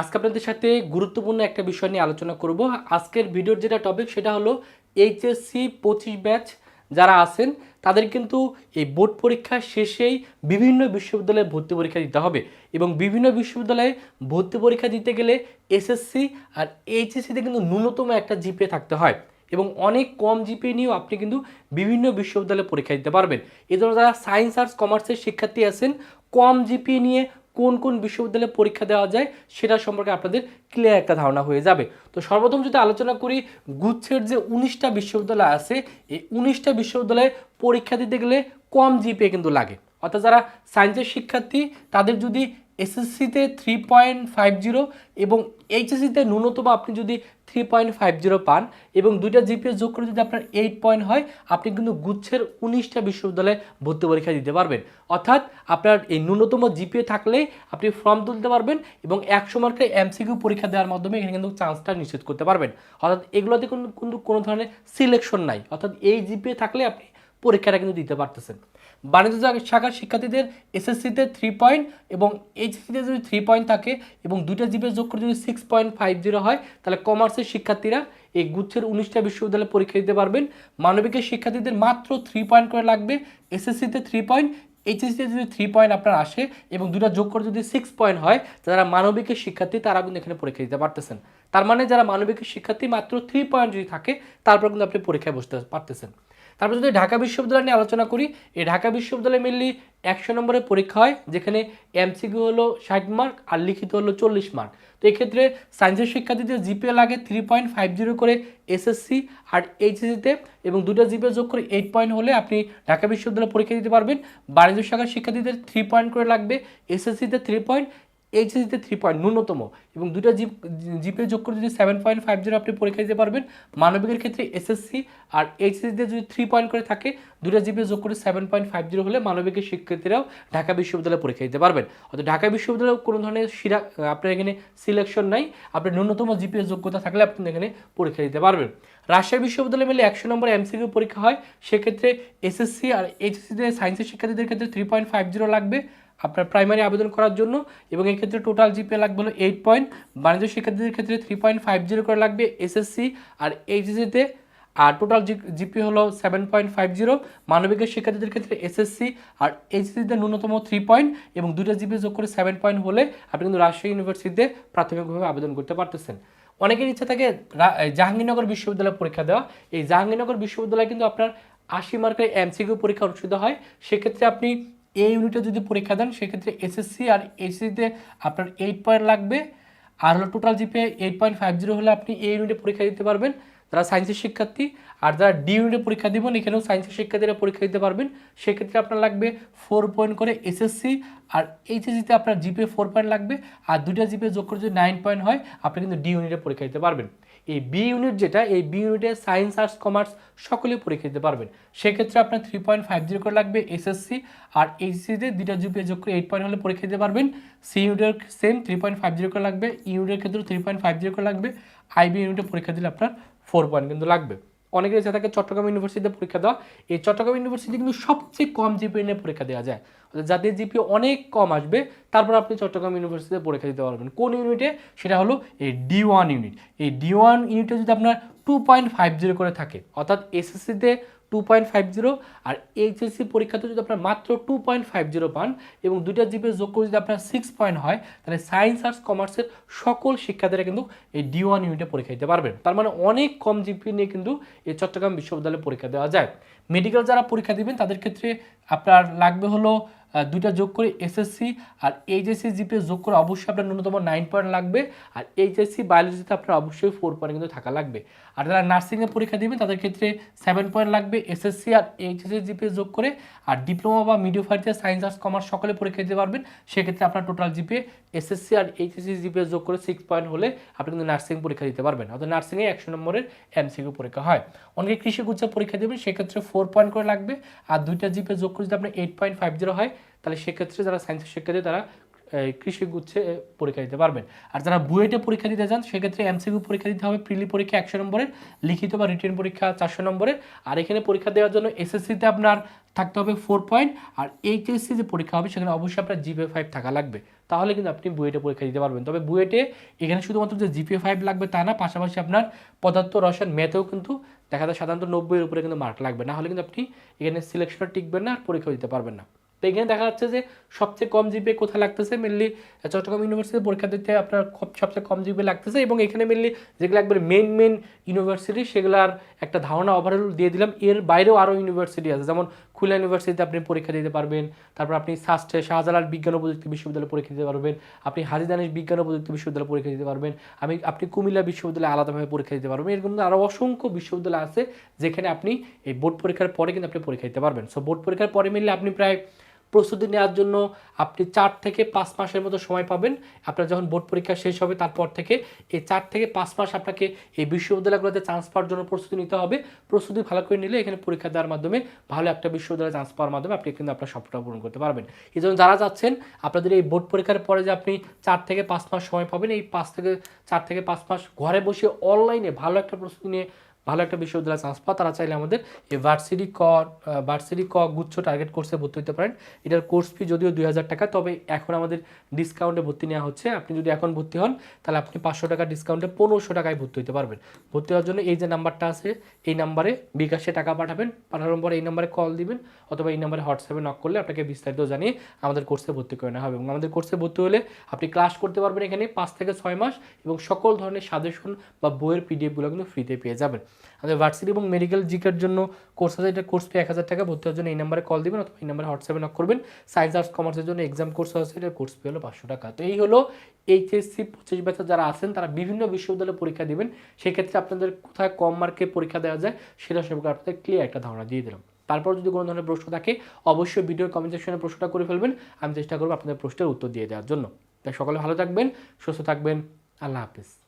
আজকে আপনাদের সাথে গুরুত্বপূর্ণ একটা বিষয় নিয়ে আলোচনা করব। আজকের ভিডিওর যেটা টপিক সেটা হলো এইচএসসি পঁচিশ ব্যাচ যারা আছেন, তাদের কিন্তু এই বোর্ড পরীক্ষা শেষেই বিভিন্ন বিশ্ববিদ্যালয়ে ভর্তি পরীক্ষা দিতে হবে এবং বিভিন্ন বিশ্ববিদ্যালয়ে ভর্তি পরীক্ষা দিতে গেলে এসএসসি আর এইচএসসিতে কিন্তু ন্যূনতম একটা জিপিএ থাকতে হয় এবং অনেক কম জিপিএ নিয়েও আপনি কিন্তু বিভিন্ন বিশ্ববিদ্যালয়ে পরীক্ষা দিতে পারবেন। এজন্য যারা সায়েন্স আর্টস কমার্সের শিক্ষার্থী আছেন, কম জিপিএ নিয়ে কোন কোন বিশ্ববিদ্যালয়ে পরীক্ষা দেওয়া যায় সেটা সম্পর্কে আপনাদের ক্লিয়ার একটা ধারণা হয়ে যাবে। তো সর্বপ্রথম যদি আলোচনা করি, গুচ্ছের যে উনিশটা বিশ্ববিদ্যালয় আছে, এই উনিশটা বিশ্ববিদ্যালয়ে পরীক্ষা দিতে গেলে কম জিপিএ কিন্তু লাগে। অর্থাৎ যারা সায়েন্সের শিক্ষার্থী, তাদের যদি এসএসসিতে থ্রি পয়েন্ট ফাইভ জিরো এবং এইচএসসিতে ন্যূনতম আপনি যদি থ্রি পয়েন্ট ফাইভ জিরো পান এবং দুইটা জিপিএস যোগ করে যদি আপনার এইট পয়েন্ট হয়, আপনি কিন্তু গুচ্ছের উনিশটা বিশ্ববিদ্যালয়ে ভর্তি পরীক্ষা দিতে পারবেন। অর্থাৎ আপনার এই ন্যূনতম জিপিএ থাকলেই আপনি ফর্ম তুলতে পারবেন এবং একশো মার্কের এমসিকিউ পরীক্ষা দেওয়ার মাধ্যমে এখানে কিন্তু চান্সটা নিশ্চিত করতে পারবেন। অর্থাৎ এগুলোতে কিন্তু কোনো ধরনের সিলেকশন নাই। অর্থাৎ এই জিপিএ থাকলে আপনি পরীক্ষাটা কিন্তু দিতে পারতেছেন। বাণিজ্য শাখার শিক্ষার্থীদের এসএসসিতে থ্রি পয়েন্ট এবং এইচএসসিতে যদি থ্রি পয়েন্ট থাকে এবং দুইটা জিপে যোগ করে যদি সিক্স পয়েন্ট ফাইভ জিরো হয়, তাহলে কমার্সের শিক্ষার্থীরা এই গুচ্ছের উনিশটা বিশ্ববিদ্যালয়ে পরীক্ষা দিতে পারবেন। মানবিকের শিক্ষার্থীদের মাত্র থ্রি পয়েন্ট করে লাগবে। এসএসসিতে থ্রি পয়েন্ট এইচএসসিতে যদি থ্রি পয়েন্ট আপনার আসে এবং দুটা যোগ করে যদি সিক্স পয়েন্ট হয়, যারা মানবিকের শিক্ষার্থী তারা কিন্তু এখানে পরীক্ষা দিতে পারতেছেন। তার মানে যারা মানবিকের শিক্ষার্থী মাত্র থ্রি পয়েন্ট যদি থাকে, তারপর কিন্তু আপনি পরীক্ষায় বসতে পারতেছেন। তারপর যদি ঢাকা বিশ্ববিদ্যালয় নিয়ে আলোচনা করি, এই ঢাকা বিশ্ববিদ্যালয়ে মেনলি একশো নম্বরের পরীক্ষা হয়, যেখানে এমসিকিউ হলো ষাট মার্ক আর লিখিত হলো চল্লিশ মার্ক তো এক্ষেত্রে সায়েন্সের শিক্ষার্থীদের জিপিএ লাগে থ্রি পয়েন্ট ফাইভ জিরো করে এসএসসি আর এইচএসসিতে এবং দুটো জিপিএ যোগ করে এইট পয়েন্ট হলে আপনি ঢাকা বিশ্ববিদ্যালয়ে পরীক্ষা দিতে পারবেন। বাণিজ্য শাখার শিক্ষার্থীদের থ্রি পয়েন্ট করে লাগবে এসএসসিতে থ্রি পয়েন্ট এইচএসিতে থ্রি পয়েন্ট ন্যূনতম এবং দুটো জিপ জিপে যোগ করে যদি সেভেন পয়েন্ট ফাইভ জিরো আপনি পরীক্ষা দিতে পারবেন, মানবিকের ক্ষেত্রে এসএসসি আর এইচএসিতে যদি থ্রি পয়েন্ট করে থাকে দুটা জিপে যোগ করে সেভেন পয়েন্ট ফাইভ জিরো হলে মানবিকের শিক্ষার্থীরাও ঢাকা বিশ্ববিদ্যালয়ে পরীক্ষা দিতে পারবেন। অর্থাৎ ঢাকা বিশ্ববিদ্যালয়ে কোনো ধরনের সিরা আপনার এখানে সিলেকশন নাই আপনার ন্যূনতম জিপিএস যোগ্যতা থাকলে আপনি এখানে পরীক্ষা দিতে পারবেন। রাজশাহী বিশ্ববিদ্যালয়ে মিলে একশো নম্বর এমসিকিউ পরীক্ষা হয়, সেক্ষেত্রে এসএসসি আর এইচএসসিতে সায়েন্সের শিক্ষার্থীদের ক্ষেত্রে থ্রি পয়েন্ট ফাইভ জিরো লাগবে। আপনার প্রাইমারি আবেদন করার জন্য এবং এই ক্ষেত্রে টোটাল জিপে লাগবে হলো এইট পয়েন্ট বাণিজ্য শিক্ষার্থীদের ক্ষেত্রে থ্রি পয়েন্ট ফাইভ জিরো করে লাগবে এসএসসি আর এইচএসসিতে আর টোটাল জিপি হলো সেভেন পয়েন্ট ফাইভ জিরো মানবিকের শিক্ষার্থীদের ক্ষেত্রে এসএসসি আর এইচএসসিতে ন্যূনতম থ্রি পয়েন্ট এবং দুইটা জিপি যোগ করে সেভেন পয়েন্ট হলে আপনি কিন্তু রাজশাহী ইউনিভার্সিটিতে প্রাথমিকভাবে আবেদন করতে পারতেছেন। অনেকের ইচ্ছা থাকে জাহাঙ্গীরনগর বিশ্ববিদ্যালয়ে পরীক্ষা দেওয়া। এই জাহাঙ্গীরনগর বিশ্ববিদ্যালয় কিন্তু আপনার আশি মার্কের এমসিকিউ পরীক্ষা অনুষ্ঠিত হয়। সেক্ষেত্রে আপনি এই ইউনিটে যদি পরীক্ষা দেন, সেক্ষেত্রে এসএসসি আর এসএসসিতে আপনার এইট পয়েন্ট লাগবে। আর হলো total GPA eight point five zero হলে আপনি এই ইউনিটে পরীক্ষা দিতে পারবেন। যারা সায়েন্সের শিক্ষার্থী আর যারা ডি ইউনিটে পরীক্ষা দিবেন, এখানেও সায়েন্সের শিক্ষার্থীরা পরীক্ষা দিতে পারবেন। সেক্ষেত্রে আপনার লাগবে ফোর পয়েন্ট করে এসএসসি আর এইচএসসিতে আপনার জিপে ফোর পয়েন্ট লাগবে আর দুইটা জিপে যোগ করে যদি নাইন পয়েন্ট হয়, আপনি কিন্তু ডি ইউনিটে পরীক্ষা দিতে পারবেন। এই বি ইউনিট যেটা, এই বি ইউনিটে সায়েন্স আর্টস কমার্স সকলে পরীক্ষা দিতে পারবেন। সেক্ষেত্রে আপনার থ্রি পয়েন্ট ফাইভ জিরো করে লাগবে এসএসসি আর এইচসিতে দুইটা জিপিএ যোগ করে এইট পয়েন্ট হলে পরীক্ষা দিতে পারবেন। সি ইউনিটের same three point five zero করে লাগবে ইউনিটের ক্ষেত্রে থ্রি পয়েন্ট ফাইভ জিরো করে লাগবে। আইবি ইউনিটে পরীক্ষা দিলে আপনার ফোর পয়েন্ট কিন্তু লাগবে। অনেকের ইচ্ছা থাকে চট্টগ্রাম ইউনিভার্সিটিতে পরীক্ষা দেওয়া। এই চট্টগ্রাম ইউনিভার্সিটি কিন্তু সবচেয়ে কম জিপিএ নিয়ে পরীক্ষা দেওয়া যায়। যাদের জিপিএ অনেক কম আসবে, তারপর আপনি চট্টগ্রাম ইউনিভার্সিটিতে পরীক্ষা দিতে পারবেন। কোন ইউনিটে সেটা হলো এই ডি ওয়ান ইউনিট এই ডি ওয়ান ইউনিটে যদি আপনার টু পয়েন্ট ফাইভ জিরো করে থাকে, অর্থাৎ এসএসসিতে টু পয়েন্ট ফাইভ জিরো আর এইচএসসি পরীক্ষাতে যদি আপনার মাত্র টু পয়েন্ট ফাইভ জিরো পান এবং দুইটা জিপে যোগ করে যদি আপনার সিক্স পয়েন্ট হয়, তাহলে সায়েন্স আর্টস কমার্সের সকল শিক্ষার্থীরা কিন্তু এই ডি ওয়ান ইউনিটে পরীক্ষা দিতে পারবেন। তার মানে অনেক কম জিপি নিয়ে কিন্তু এই চট্টগ্রাম বিশ্ববিদ্যালয়ে পরীক্ষা দেওয়া যায়। মেডিকেল যারা পরীক্ষা দিবেন, তাদের ক্ষেত্রে আপনার লাগবে হলো দুইটা যোগ করে এসএসসি আর এইচএসসি জিপে যোগ করে অবশ্যই আপনার ন্যূনতম নাইন পয়েন্ট লাগবে আর এইচএসসি বায়োলজিতে আপনার অবশ্যই ফোর পয়েন্ট কিন্তু থাকা লাগবে। আর যারা নার্সিংয়ে পরীক্ষা দিবেন তাদের ক্ষেত্রে সেভেন পয়েন্ট লাগবে এসএসসি আর এইচএসসি জিপে যোগ করে। আর ডিপ্লোমা বা মিডিওফাইতে সায়েন্স আর্টস কমার্স সকলে পরীক্ষা দিতে পারবেন। সেক্ষেত্রে আপনার টোটাল জিপে এসএসসি আর এইচএসসি জিপে যোগ করে সিক্স পয়েন্ট হলে আপনি কিন্তু নার্সিং পরীক্ষা দিতে পারবেন। অর্থাৎ নার্সিংয়ে একশো নম্বরের এমসিকিউ পরীক্ষা হয়। অনেকে কৃষি গুচ্ছ পরীক্ষা দেবেন, সেক্ষেত্রে ফোর পয়েন্ট করে লাগবে। আর দুইটা জিপে যোগ করে যদি আপনার এইট পয়েন্ট ফাইভ জিরো হয় তাহলে সেক্ষেত্রে যারা সায়েন্সের শিক্ষার্থী, তারা কৃষি গুচ্ছে পরীক্ষা দিতে পারবেন। আর যারা বুয়েটে পরীক্ষা দিতে চান, সেক্ষেত্রে এমসিকিউ পরীক্ষা দিতে হবে প্রিলি পরীক্ষা একশো নম্বরের, লিখিত বা রিটেন পরীক্ষা চারশো নম্বরের। আর এখানে পরীক্ষা দেওয়ার জন্য এসএসসিতে আপনার থাকতে হবে ফোর পয়েন্ট আর এইচএসসি যে পরীক্ষা হবে, সেখানে অবশ্যই আপনার জিপে ফাইভ থাকা লাগবে। তাহলে কিন্তু আপনি বুয়েটে পরীক্ষা দিতে পারবেন। তবে বুয়েটে এখানে শুধুমাত্র যে জিপিএ ফাইভ লাগবে তা না, পাশাপাশি আপনার পদার্থ, রসায়ন, ম্যাথেও কিন্তু দেখা যায় সাধারণত নব্বইয়ের উপরে কিন্তু মার্ক লাগবে। না হলে কিন্তু আপনি এখানে সিলেকশনে টিকবেন না, আর পরীক্ষা দিতে পারবেন না। তো এখানে দেখা যাচ্ছে যে সবচেয়ে কম জিপিএ কোথায় লাগতেছে? মেনলি চট্টগ্রাম ইউনিভার্সিটি পরীক্ষা দিতে আপনার সবচেয়ে কম জিপিএ লাগতেছে এবং এখানে মেনলি যেগুলো একবার মেন মেন ইউনিভার্সিটি সেগুলার একটা ধারণা ওভারঅল দিয়ে দিলাম। এর বাইরেও আরও ইউনিভার্সিটি আছে। যেমন খুলনা ইউনিভার্সিটিতে আপনি পরীক্ষা দিতে পারবেন। তারপর আপনি সাস্টে শাহজালাল বিজ্ঞান ও প্রযুক্তি বিশ্ববিদ্যালয়ে পরীক্ষা দিতে পারবেন। আপনি হাজিদানিস বিজ্ঞান ও প্রযুক্তি বিশ্ববিদ্যালয়ে পরীক্ষা দিতে পারবেন। আমি, আপনি কুমিল্লা বিশ্ববিদ্যালয়ে আলাদাভাবে পরীক্ষা দিতে পারবেন। এরকম আরও অসংখ্য বিশ্ববিদ্যালয় আছে যেখানে আপনি এই বোর্ড পরীক্ষার পরে কিন্তু আপনি পরীক্ষা দিতে পারবেন। সো বোর্ড পরীক্ষার পরে মিললে আপনি প্রায় প্রস্তুতি নেওয়ার জন্য আপনি চার থেকে পাঁচ মাসের মতো সময় পাবেন। আপনার যখন বোর্ড পরীক্ষা শেষ হবে, তারপর থেকে এই চার থেকে পাঁচ মাস আপনাকে এই বিশ্ববিদ্যালয়গুলোতে চান্স পাওয়ার জন্য প্রস্তুতি নিতে হবে। প্রস্তুতি ভালো করে নিলে এখানে পরীক্ষা দেওয়ার মাধ্যমে ভালো একটা বিশ্ববিদ্যালয়ে চান্স পাওয়ার মাধ্যমে আপনি কিন্তু আপনার স্বপ্নটা পূরণ করতে পারবেন। এই জন্য যারা যাচ্ছেন, আপনাদের এই বোর্ড পরীক্ষার পরে যে আপনি চার থেকে পাঁচ মাস সময় পাবেন, এই পাঁচ থেকে, চার থেকে পাঁচ মাস ঘরে বসে অনলাইনে ভালো একটা প্রস্তুতি নিয়ে ভালো একটা বিশ্ববিদ্যালয়ে চান্স পাওয়া, তারা চাইলে আমাদের এই ভার্সিটি ক ভার্সিটি ক গুচ্ছ টার্গেট কোর্সে ভর্তি হতে পারেন। এটার কোর্স ফি যদিও দুই হাজার টাকা, তবে এখন আমাদের ডিসকাউন্টে ভর্তি নেওয়া হচ্ছে। আপনি যদি এখন ভর্তি হন, তাহলে আপনি পাঁচশো টাকা ডিসকাউন্টে পনেরোশো টাকায় ভর্তি হতে পারবেন। ভর্তি হওয়ার জন্য এই যে নাম্বারটা আছে, এই নাম্বারে বিকাশে টাকা পাঠাবেন। পাঠানোর পরে এই নাম্বারে কল দিবেন, অথবা এই নাম্বারে হোয়াটসঅ্যাপে নক করলে আপনাকে বিস্তারিত জানিয়ে আমাদের কোর্সে ভর্তি করে নেওয়া হবে। এবং আমাদের কোর্সে ভর্তি হলে আপনি ক্লাস করতে পারবেন এখানে পাঁচ থেকে ছয় মাস, এবং সকল ধরনের সাজেশন বা বইয়ের পিডিএফগুলো কিন্তু ফ্রিতে পেয়ে যাবেন। আমাদের ভার্সিটি এবং মেডিকেল জিকের জন্য কোর্স আছে, এটা কোর্স ফি এক হাজার টাকা, ভর্তি হওয়ার জন্য এই নাম্বারে কল দিবেন অথবা এই নাম্বারে হোয়াটসঅ্যাপে নক করবেন। সায়েন্স আর্টস কমার্সের জন্য এক্সাম কোর্স আছে এটা কোর্স ফি হলো পাঁচশো টাকা। তো এই হলো এইচএসসি পঁচিশ ব্যাচে যারা আছেন, তারা বিভিন্ন বিশ্ববিদ্যালয়ে পরীক্ষা দিবেন। সেক্ষেত্রে আপনাদের কোথায় কম মার্কে পরীক্ষা দেওয়া যায়, সেটা সম্পর্কে আপনাদের ক্লিয়ার একটা ধারণা দিয়ে দিলাম। তারপর যদি কোনো ধরনের প্রশ্ন থাকে, অবশ্যই ভিডিওর কমেন্ট সেকশনে প্রশ্নটা করে ফেলবেন। আমি চেষ্টা করব আপনাদের প্রশ্নের উত্তর দিয়ে দেওয়ার জন্য। তাই সকলে ভালো থাকবেন, সুস্থ থাকবেন। আল্লাহ হাফিজ।